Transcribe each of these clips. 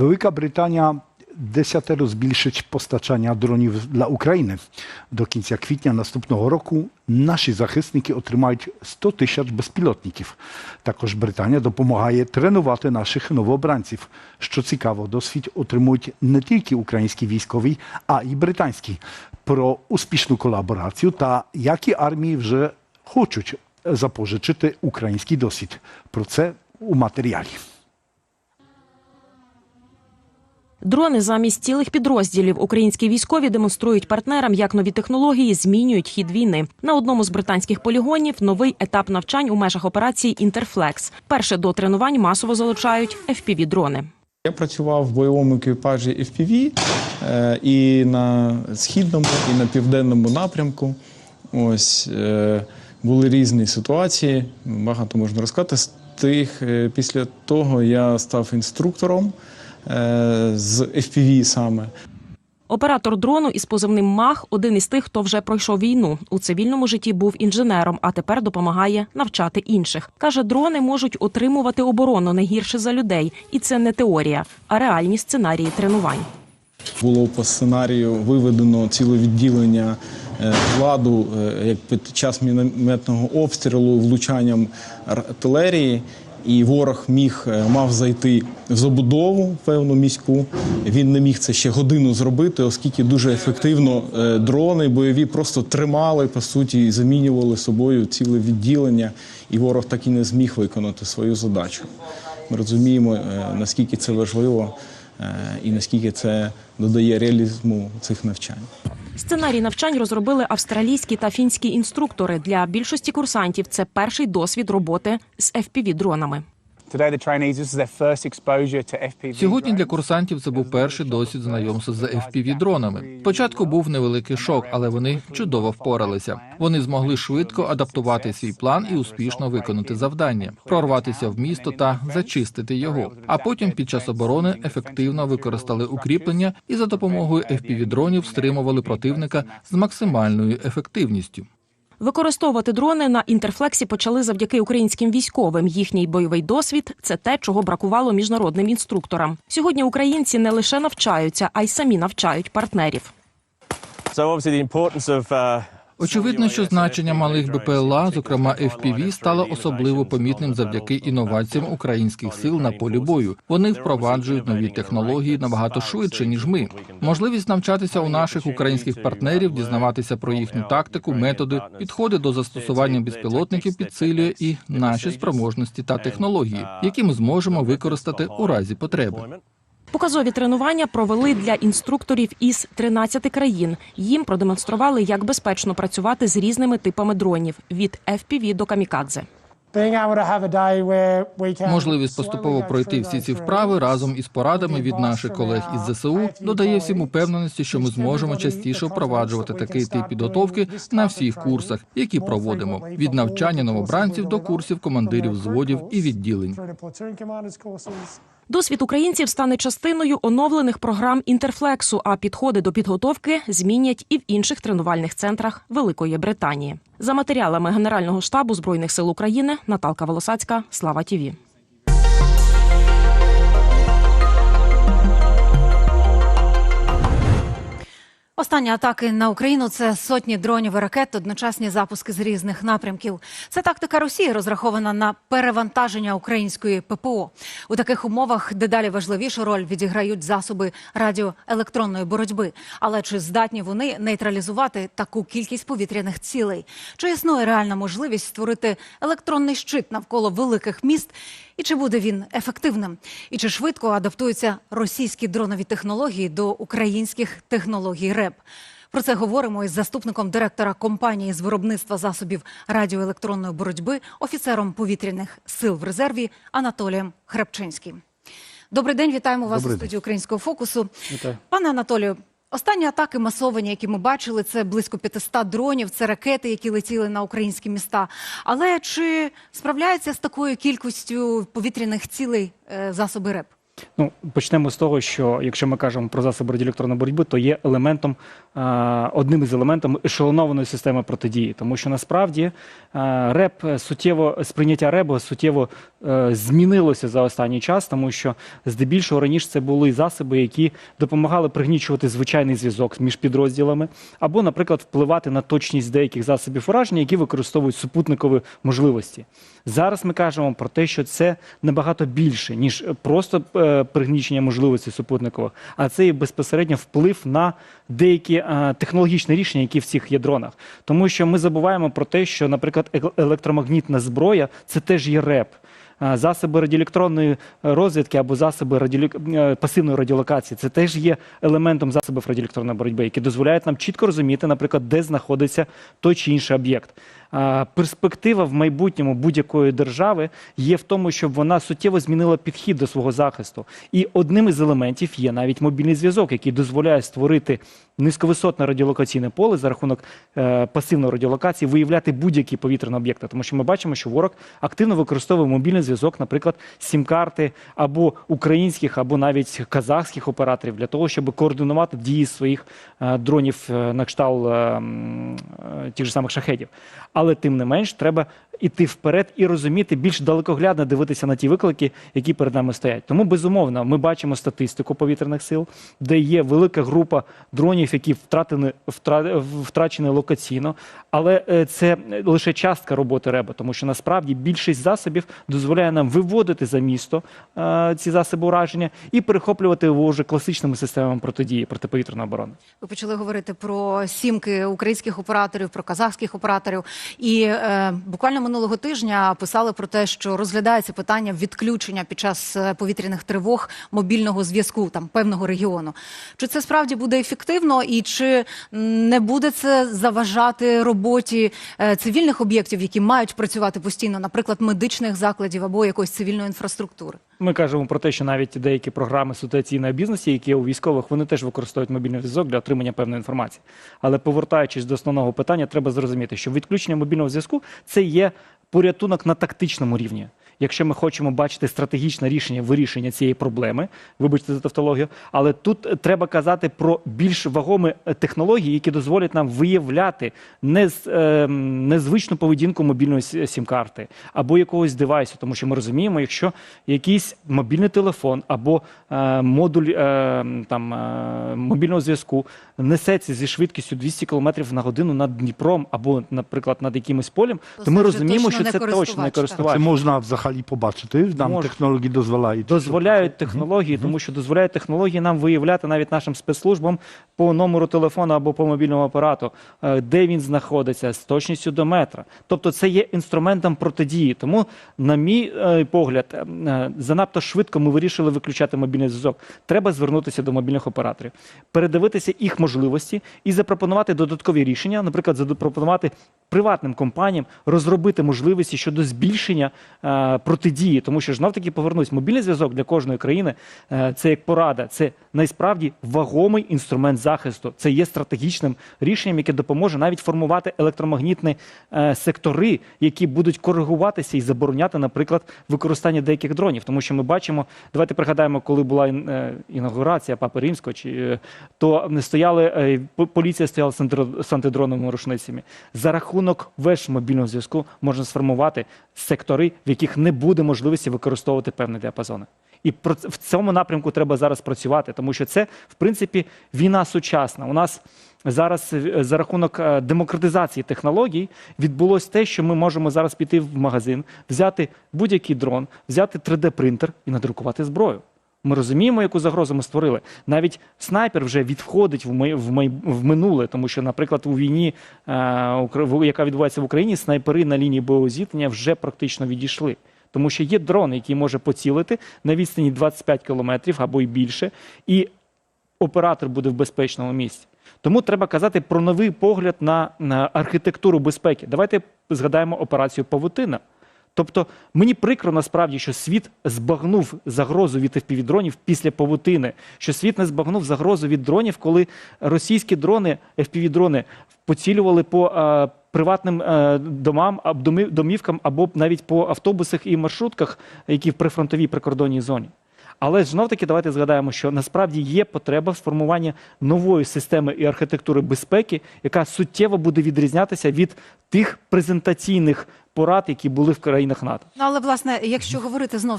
Велика Британія десятеро збільшить постачання дронів для України. До кінця квітня наступного року наші захисники отримають 100 тисяч безпілотників. Також Британія допомагає тренувати наших новообранців. Що цікаво, досвід отримують не тільки українські військові, а й британські. Про успішну колаборацію та які армії вже хочуть запозичити український досвід. Про це у матеріалі. Дрони замість цілих підрозділів українські військові демонструють партнерам, як нові технології змінюють хід війни. На одному з британських полігонів новий етап навчань у межах операції Інтерфлекс. Перше до тренувань масово залучають fpv дрони Я працював в бойовому екіпажі FPV е, і на східному, і на південному напрямку. Ось е, були різні ситуації. Багато можна розказати. З тих е, після того я став інструктором з FPV саме. Оператор дрону із позивним МАХ один із тих, хто вже пройшов війну. У цивільному житті був інженером, а тепер допомагає навчати інших. Каже, дрони можуть отримувати оборону не гірше за людей, і це не теорія, а реальні сценарії тренувань. Було по сценарію виведено ціле відділення е, владу е, як під час мінометного обстрілу влучанням артилерії. І ворог міг е, мав зайти в забудову певну міську. Він не міг це ще годину зробити, оскільки дуже ефективно е, дрони бойові просто тримали по суті і замінювали собою ціле відділення, і ворог так і не зміг виконати свою задачу. Ми розуміємо, е, наскільки це важливо і наскільки це додає реалізму цих навчань. Сценарій навчань розробили австралійські та фінські інструктори. Для більшості курсантів це перший досвід роботи з fpv дронами Сьогодні для курсантів це був перший досвід знайомства з fpv дронами. Спочатку був невеликий шок, але вони чудово впоралися. Вони змогли швидко адаптувати свій план і успішно виконати завдання, прорватися в місто та зачистити його. А потім під час оборони ефективно використали укріплення і за допомогою fpv дронів стримували противника з максимальною ефективністю. Використовувати дрони на інтерфлексі почали завдяки українським військовим. Їхній бойовий досвід це те, чого бракувало міжнародним інструкторам. Сьогодні українці не лише навчаються, а й самі навчають партнерів. So obviously the Очевидно, що значення малих БПЛА, зокрема FPV, стало особливо помітним завдяки інноваціям українських сил на полі бою. Вони впроваджують нові технології набагато швидше ніж ми. Можливість навчатися у наших українських партнерів, дізнаватися про їхню тактику, методи, підходи до застосування безпілотників підсилює і наші спроможності та технології, які ми зможемо використати у разі потреби. Показові тренування провели для інструкторів із 13 країн. Їм продемонстрували, як безпечно працювати з різними типами дронів від FPV до камікадзе. Можливість поступово пройти всі ці вправи разом із порадами від наших колег із ЗСУ додає всім упевненості, що ми зможемо частіше впроваджувати такий тип підготовки на всіх курсах, які проводимо від навчання новобранців до курсів командирів взводів і відділень. Досвід українців стане частиною оновлених програм інтерфлексу, а підходи до підготовки змінять і в інших тренувальних центрах Великої Британії. За матеріалами Генерального штабу збройних сил України Наталка Волосацька, Слава Тіві. Останні атаки на Україну це сотні дронів і ракет, одночасні запуски з різних напрямків. Це тактика Росії, розрахована на перевантаження української ППО. У таких умовах дедалі важливішу роль відіграють засоби радіоелектронної боротьби. Але чи здатні вони нейтралізувати таку кількість повітряних цілей? Чи існує реальна можливість створити електронний щит навколо великих міст? І чи буде він ефективним? І чи швидко адаптуються російські дронові технології до українських технологій РЕБ? Про це говоримо із заступником директора компанії з виробництва засобів радіоелектронної боротьби, офіцером повітряних сил в резерві Анатолієм Хребчинським. Добрий день, вітаємо вас Добрий у студії українського фокусу. Вітаю. Пане Анатолію, останні атаки масовані, які ми бачили, це близько 500 дронів, це ракети, які летіли на українські міста. Але чи справляються з такою кількістю повітряних цілей е, засоби РЕП? Ну, почнемо з того, що якщо ми кажемо про засоби радіоелектронної боротьби, то є елементом, е, одним із елементів ешелонованої системи протидії. Тому що насправді е, РЕП суттєво сприйняття РЕБу суттєво е, змінилося за останній час, тому що здебільшого раніше це були засоби, які допомагали пригнічувати звичайний зв'язок між підрозділами, або, наприклад, впливати на точність деяких засобів ураження, які використовують супутникові можливості. Зараз ми кажемо про те, що це набагато більше, ніж просто пригнічення можливостей супутникових, а це і безпосередньо вплив на деякі е, технологічні рішення, які в цих є дронах. Тому що ми забуваємо про те, що, наприклад, електромагнітна зброя це теж є РЕП. Е, Засоби радіоелектронної розвідки або засоби радіолі... е, пасивної радіолокації це теж є елементом засобів радіоелектронної боротьби, які дозволяють нам чітко розуміти, наприклад, де знаходиться той чи інший об'єкт. Перспектива в майбутньому будь-якої держави є в тому, щоб вона суттєво змінила підхід до свого захисту. І одним із елементів є навіть мобільний зв'язок, який дозволяє створити низьковисотне радіолокаційне поле за рахунок е, пасивної радіолокації, виявляти будь-які повітряні об'єкти. Тому що ми бачимо, що ворог активно використовує мобільний зв'язок, наприклад, сім-карти або українських, або навіть казахських операторів для того, щоб координувати дії своїх е, дронів е, на кшталт е, е, тих же самих шахедів. Але тим не менш треба іти вперед і розуміти більш далекоглядно дивитися на ті виклики, які перед нами стоять. Тому безумовно ми бачимо статистику повітряних сил, де є велика група дронів, які втратені втра- втрачені локаційно. Але е, це лише частка роботи РЕБа, тому що насправді більшість засобів дозволяє нам виводити за місто е, ці засоби ураження і перехоплювати його вже класичними системами протидії протиповітряної оборони. Ви почали говорити про сімки українських операторів, про казахських операторів. І е, буквально минулого тижня писали про те, що розглядається питання відключення під час е, повітряних тривог мобільного зв'язку там певного регіону. Чи це справді буде ефективно, і чи не буде це заважати роботі е, цивільних об'єктів, які мають працювати постійно, наприклад, медичних закладів або якоїсь цивільної інфраструктури? Ми кажемо про те, що навіть деякі програми ситуаційної бізнесу, які є у військових, вони теж використовують мобільний зв'язок для отримання певної інформації. Але повертаючись до основного питання, треба зрозуміти, що відключення мобільного зв'язку це є порятунок на тактичному рівні. Якщо ми хочемо бачити стратегічне рішення вирішення цієї проблеми, вибачте за тавтологію, але тут треба казати про більш вагомі е, технології, які дозволять нам виявляти нез, е, незвичну поведінку мобільної сім-карти або якогось девайсу, тому що ми розуміємо, якщо якийсь мобільний телефон або е, модуль е, там, е, мобільного зв'язку несеться зі швидкістю 200 км на годину над Дніпром або, наприклад, над якимось полем, То то, ми розуміємо, точно що це точно не користувач. Це можна взагалі побачити. Нам Можна. технології дозволяють. Дозволяють технології, тому що дозволяють технології нам виявляти навіть нашим спецслужбам по номеру телефону або по мобільному апарату, е, де він знаходиться з точністю до метра. Тобто це є інструментом протидії. Тому, на мій е, погляд, е, занадто швидко ми вирішили виключати мобільний зв'язок. Треба звернутися до мобільних операторів, передивитися їх можливості і запропонувати додаткові рішення, наприклад, запропонувати приватним компаніям розробити можливості щодо збільшення е, протидії, тому що знов таки повернусь, мобільний зв'язок для кожної країни е, це як порада, це найсправді вагомий інструмент захисту. Це є стратегічним рішенням, яке допоможе навіть формувати електромагнітні е, сектори, які будуть коригуватися і забороняти, наприклад, використання деяких дронів. Тому що ми бачимо, давайте пригадаємо, коли була е, інаугурація Папи Римського, чи то не стояли по- поліція стояла з антидро- з антидроновими рушницями. За рахунок веж мобільного зв'язку можна сформувати сектори, в яких не буде можливості використовувати певні діапазони. І в цьому напрямку треба зараз працювати, тому що це, в принципі, війна сучасна. У нас зараз е, за рахунок е, демократизації технологій відбулось те, що ми можемо зараз піти в магазин, взяти будь-який дрон, взяти 3D-принтер і надрукувати зброю. Ми розуміємо, яку загрозу ми створили. Навіть снайпер вже відходить в, минуле, тому що, наприклад, у війні, е, яка відбувається в Україні, снайпери на лінії бойового зіткнення вже практично відійшли. Тому що є дрон, який може поцілити на відстані 25 кілометрів або й більше, і оператор буде в безпечному місці. Тому треба казати про новий погляд на, на архітектуру безпеки. Давайте згадаємо операцію Павутина. Тобто мені прикро насправді, що світ збагнув загрозу від FPV-дронів після павутини, що світ не збагнув загрозу від дронів, коли російські дрони, FPV-дрони, поцілювали по е, приватним е, домам, домівкам або навіть по автобусах і маршрутках, які в прифронтовій прикордонній зоні. Але знов таки давайте згадаємо, що насправді є потреба в сформуванні нової системи і архітектури безпеки, яка суттєво буде відрізнятися від тих презентаційних порад, які були в країнах НАТО. Ну, але власне, якщо говорити знову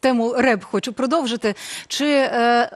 тему РЕБ, хочу продовжити. Чи е,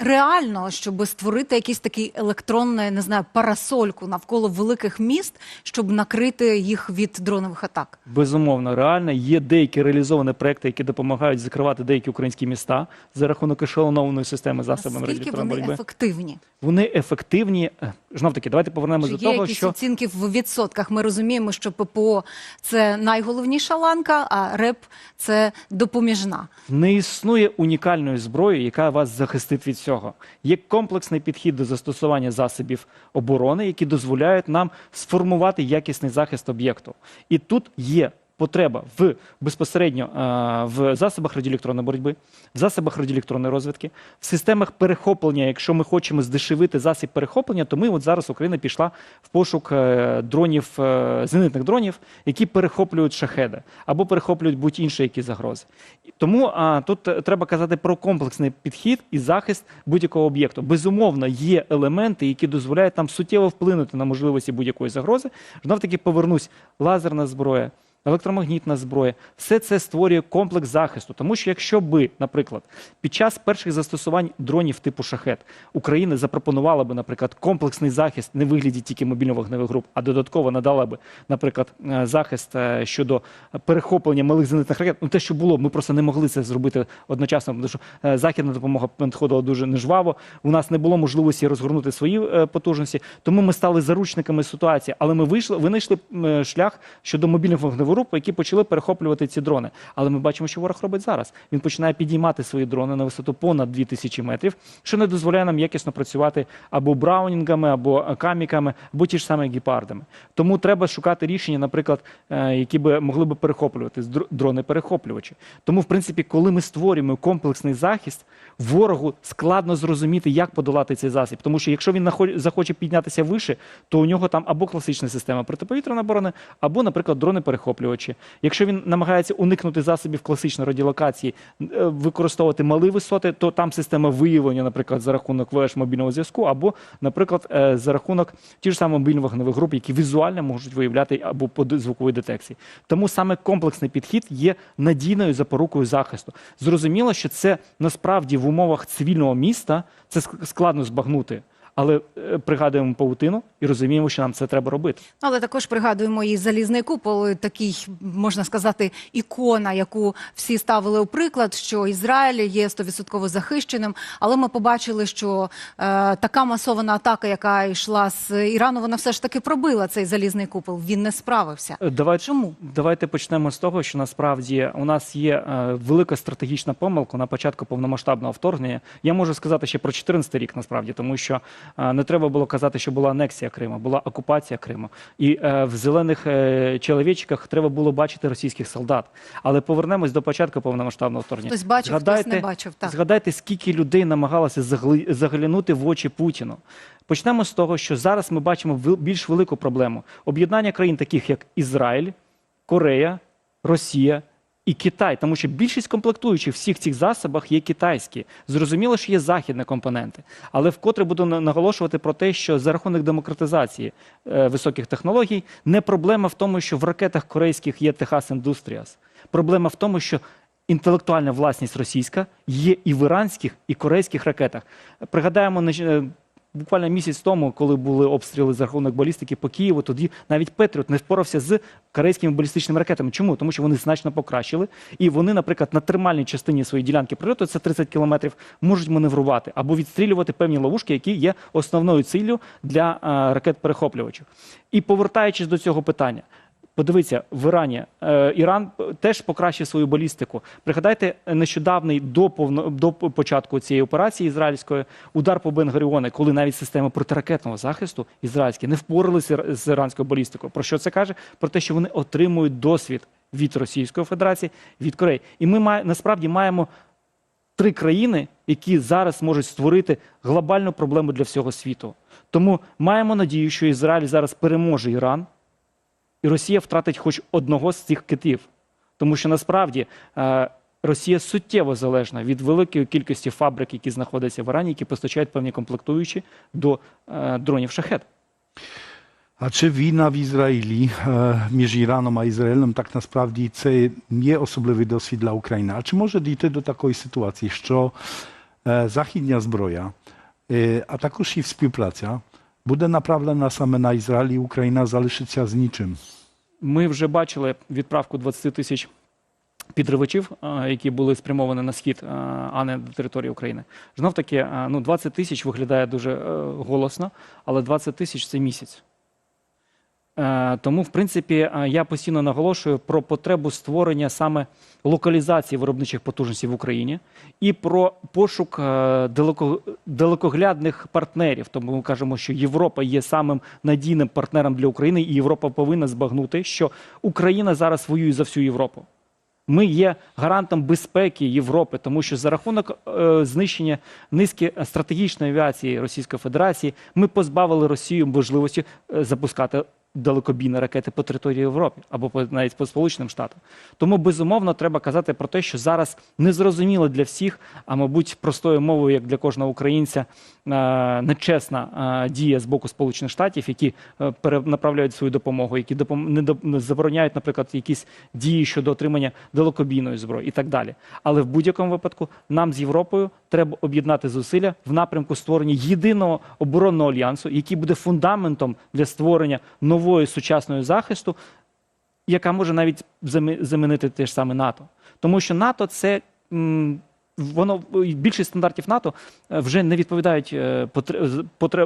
реально, щоб створити якийсь такий електронний, не знаю, парасольку навколо великих міст, щоб накрити їх від дронових атак? Безумовно, реально є деякі реалізовані проекти, які допомагають закривати деякі українські міста за рахунок ешелонованої системи засобами Наскільки вони ефективні? Вони ефективні. Знов таки, давайте повернемося до є того, якісь що оцінки в відсотках? Ми розуміємо, що ППО це найголовніша ланка, а РЕП це допоміжна. Не існує унікальної зброї, яка вас захистить від цього. Є комплексний підхід до застосування засобів оборони, які дозволяють нам сформувати якісний захист об'єкту. І тут є потреба в безпосередньо е, в засобах радіоелектронної боротьби, в засобах радіоелектронної розвідки, в системах перехоплення. Якщо ми хочемо здешевити засіб перехоплення, то ми от зараз Україна пішла в пошук е, дронів, е, зенитних дронів, які перехоплюють шахеди або перехоплюють будь-інші які загрози. Тому а, тут треба казати про комплексний підхід і захист будь-якого об'єкту. Безумовно, є елементи, які дозволяють нам суттєво вплинути на можливості будь-якої загрози. Знов таки повернусь лазерна зброя. Електромагнітна зброя, все це створює комплекс захисту. Тому що якщо би, наприклад, під час перших застосувань дронів типу шахет Україна запропонувала би, наприклад, комплексний захист не вигляді тільки мобільно-вогневих груп, а додатково надала би, наприклад, е, захист е, щодо перехоплення малих зенитних ракет. Ну те, що було, ми просто не могли це зробити одночасно, тому що е, західна допомога надходила дуже нежваво. У нас не було можливості розгорнути свої потужності, тому ми стали заручниками ситуації. Але ми вийшли, винайшли шлях щодо мобільних вогневих груп, які почали перехоплювати ці дрони. Але ми бачимо, що ворог робить зараз. Він починає підіймати свої дрони на висоту понад 2000 метрів, що не дозволяє нам якісно працювати або браунінгами, або каміками, або ті ж самі гепардами. Тому треба шукати рішення, наприклад, е, які би могли би перехоплювати др- дрони-перехоплювачі. Тому, в принципі, коли ми створюємо комплексний захист, ворогу складно зрозуміти, як подолати цей засіб. Тому що якщо він захоче піднятися вище, то у нього там або класична система протиповітряної оборони, або, наприклад, дрони-перехоплювачі. Якщо він намагається уникнути засобів класичної радіолокації, е, використовувати малі висоти, то там система виявлення, наприклад, за рахунок ВЕШ мобільного зв'язку, або, наприклад, е, за рахунок ті ж самі мобільних вогневих груп, які візуально можуть виявляти або по звуковій детекції. Тому саме комплексний підхід є надійною запорукою захисту. Зрозуміло, що це насправді в умовах цивільного міста це ск- складно збагнути. Але е, пригадуємо паутину і розуміємо, що нам це треба робити. Але також пригадуємо і залізний купол, такий можна сказати, ікона, яку всі ставили у приклад, що Ізраїль є 100% захищеним. Але ми побачили, що е, така масована атака, яка йшла з Ірану, вона все ж таки пробила цей залізний купол. Він не справився. Е, Давайте, Чому? Давайте почнемо з того, що насправді у нас є е, велика стратегічна помилка на початку повномасштабного вторгнення. Я можу сказати ще про 14 рік, насправді, тому що не треба було казати, що була анексія Криму, була окупація Криму. І е, в зелених е, чоловічках треба було бачити російських солдат. Але повернемось до початку повномасштабного вторгнення. Хтось бачив, хтось не бачив, так. Згадайте, скільки людей намагалося загли- заглянути в очі Путіну. Почнемо з того, що зараз ми бачимо більш велику проблему об'єднання країн, таких як Ізраїль, Корея, Росія. І Китай, тому що більшість комплектуючих всіх цих засобах є китайські. Зрозуміло, що є західні компоненти, але вкотре буду наголошувати про те, що за рахунок демократизації е, високих технологій не проблема в тому, що в ракетах корейських є Техас Індустріас. Проблема в тому, що інтелектуальна власність російська є і в іранських, і корейських ракетах. Пригадаємо, е, буквально місяць тому, коли були обстріли за рахунок балістики по Києву, тоді навіть Петріот не впорався з корейськими балістичними ракетами. Чому? Тому що вони значно покращили, і вони, наприклад, на термальній частині своєї ділянки прильоту, це 30 кілометрів, можуть маневрувати або відстрілювати певні ловушки, які є основною ціллю для ракет-перехоплювачів. І повертаючись до цього питання. Подивіться, в Ірані е, Іран теж покращив свою балістику. Пригадайте нещодавний до повно до початку цієї операції ізраїльської удар по Бенгоріоне, коли навіть системи протиракетного захисту ізраїльські не впоралися з іранською балістикою. Про що це каже? Про те, що вони отримують досвід від Російської Федерації, від Кореї. І ми насправді маємо три країни, які зараз можуть створити глобальну проблему для всього світу. Тому маємо надію, що Ізраїль зараз переможе Іран, і Росія втратить хоч одного з цих китів. Тому що насправді е, Росія суттєво залежна від великої кількості фабрик, які знаходяться в Ірані, які постачають певні комплектуючі до е, дронів шахет. А чи війна в Ізраїлі е, між Іраном а Ізраїлем так насправді це є особливий досвід для України? А чи може дійти до такої ситуації, що західня зброя, а також і співпраця буде направлена саме на Ізраїль і Україна залишиться з нічим? Ми вже бачили відправку 20 тисяч підривачів, е, які були спрямовані на схід, е, а не до території України. Знов таки, е, ну 20 тисяч виглядає дуже голосно, але 20 тисяч це місяць. Е, Тому, в принципі, е, я постійно наголошую про потребу створення саме локалізації виробничих потужностей в Україні і про пошук е, далекоглядних партнерів. Тому ми кажемо, що Європа є самим надійним партнером для України, і Європа повинна збагнути, що Україна зараз воює за всю Європу. Ми є гарантом безпеки Європи, тому що за рахунок е, знищення низки стратегічної авіації Російської Федерації ми позбавили Росію можливості запускати далекобійні ракети по території Європи або по, навіть по Сполученим Штатам. Тому безумовно треба казати про те, що зараз незрозуміло для всіх, а мабуть, простою мовою, як для кожного українця, нечесна дія з боку Сполучених Штатів, які е, перенаправляють свою допомогу, які не, забороняють, наприклад, якісь дії щодо отримання далекобійної зброї і так далі. Але в будь-якому випадку нам з Європою треба об'єднати зусилля в напрямку створення єдиного оборонного альянсу, який буде фундаментом для створення нової сучасної захисту, яка може навіть замінити те ж саме НАТО. Тому що НАТО це. Воно більшість стандартів НАТО е, вже не відповідають е,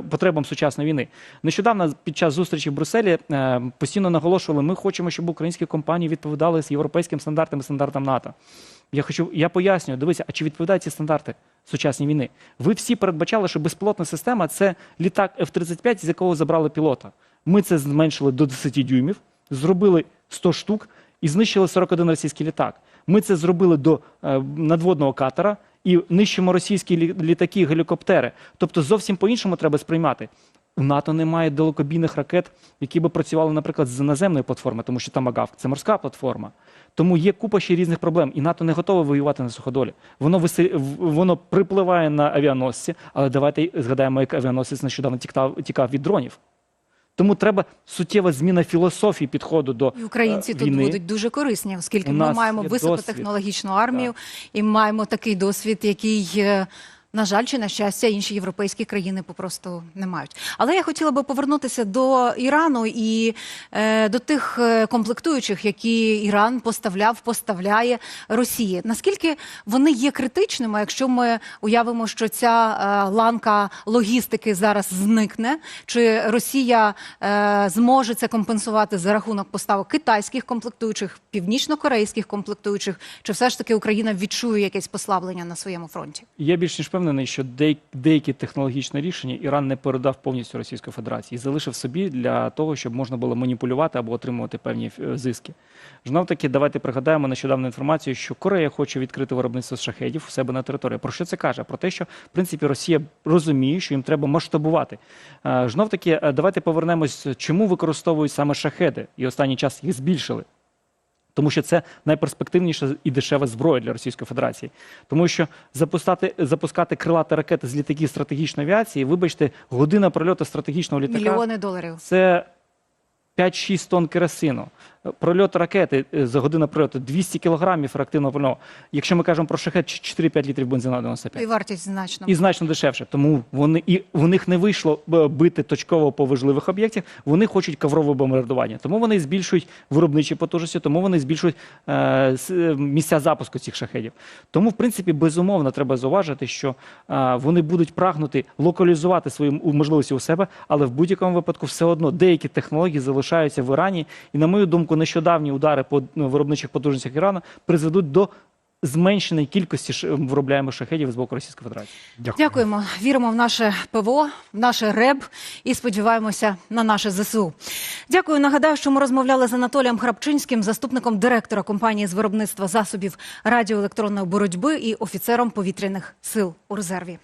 потребам сучасної війни. Нещодавно під час зустрічі в Брюсселі е, постійно наголошували, ми хочемо, щоб українські компанії відповідали з європейським стандартам і стандартам НАТО. Я хочу, я пояснюю, дивися, а чи відповідають ці стандарти сучасній війни? Ви всі передбачали, що безпілотна система це літак F-35, з якого забрали пілота. Ми це зменшили до 10 дюймів, зробили 100 штук і знищили 41 російський літак. Ми це зробили до е, надводного катера і нищимо російські літаки, гелікоптери. Тобто зовсім по-іншому треба сприймати. У НАТО немає далекобійних ракет, які би працювали, наприклад, з наземної платформи, тому що там АГАВ це морська платформа. Тому є купа ще різних проблем, і НАТО не готове воювати на суходолі. Воно виси... воно припливає на авіаносці, але давайте згадаємо, як авіаносець нещодавно тікав від дронів. Тому треба суттєва зміна філософії підходу до І українці е, тут будуть дуже корисні, оскільки У ми маємо високотехнологічну армію і маємо такий досвід, який, е, на жаль, чи на щастя, інші європейські країни попросту не мають. Але я хотіла би повернутися до Ірану і е, до тих е, комплектуючих, які Іран поставляв, поставляє Росії. Наскільки вони є критичними, якщо ми уявимо, що ця е, ланка логістики зараз зникне, чи Росія е, зможе це компенсувати за рахунок поставок китайських комплектуючих, північно-корейських комплектуючих, чи все ж таки Україна відчує якесь послаблення на своєму фронті? Я більш ніж впевнений, що деякі, технологічні рішення Іран не передав повністю Російської Федерації і залишив собі для того, щоб можна було маніпулювати або отримувати певні е, зиски. Знов таки, давайте пригадаємо нещодавну інформацію, що Корея хоче відкрити виробництво шахедів у себе на території. Про що це каже? Про те, що в принципі Росія розуміє, що їм треба масштабувати. Е, Знов таки, е, давайте повернемось, чому використовують саме шахеди, і останній час їх збільшили. Тому що це найперспективніша і дешева зброя для Російської Федерації. Тому що запускати, запускати крилати ракети з літаків стратегічної авіації, вибачте, година прольоту стратегічного літака Мільйони доларів. це 5-6 тонн керосину. Прольот ракети е, за годину прольоту 200 кілограмів реактивного пального. Якщо ми кажемо про шахет, 4-5 літрів бензину на 95 І вартість значно. і значно дешевше. Тому вони і у них не вийшло е, бити точково по важливих об'єктах. Вони хочуть коврове бомбардування. Тому вони збільшують виробничі потужності, тому вони збільшують е, е, місця запуску цих шахедів. Тому, в принципі, безумовно треба зауважити, що е, вони будуть прагнути локалізувати свої можливості у себе, але в будь-якому випадку все одно деякі технології залишаються в Ірані. І, на мою думку, нещодавні удари по ну, виробничих потужностях Ірану призведуть до зменшеної кількості виробляємих шахедів з боку Російської Федерації. Дякую. Дякуємо. Віримо в наше ПВО, в наше РЕБ і сподіваємося на наше ЗСУ. Дякую. Нагадаю, що ми розмовляли з Анатолієм Храпчинським, заступником директора компанії з виробництва засобів радіоелектронної боротьби і офіцером повітряних сил у резерві.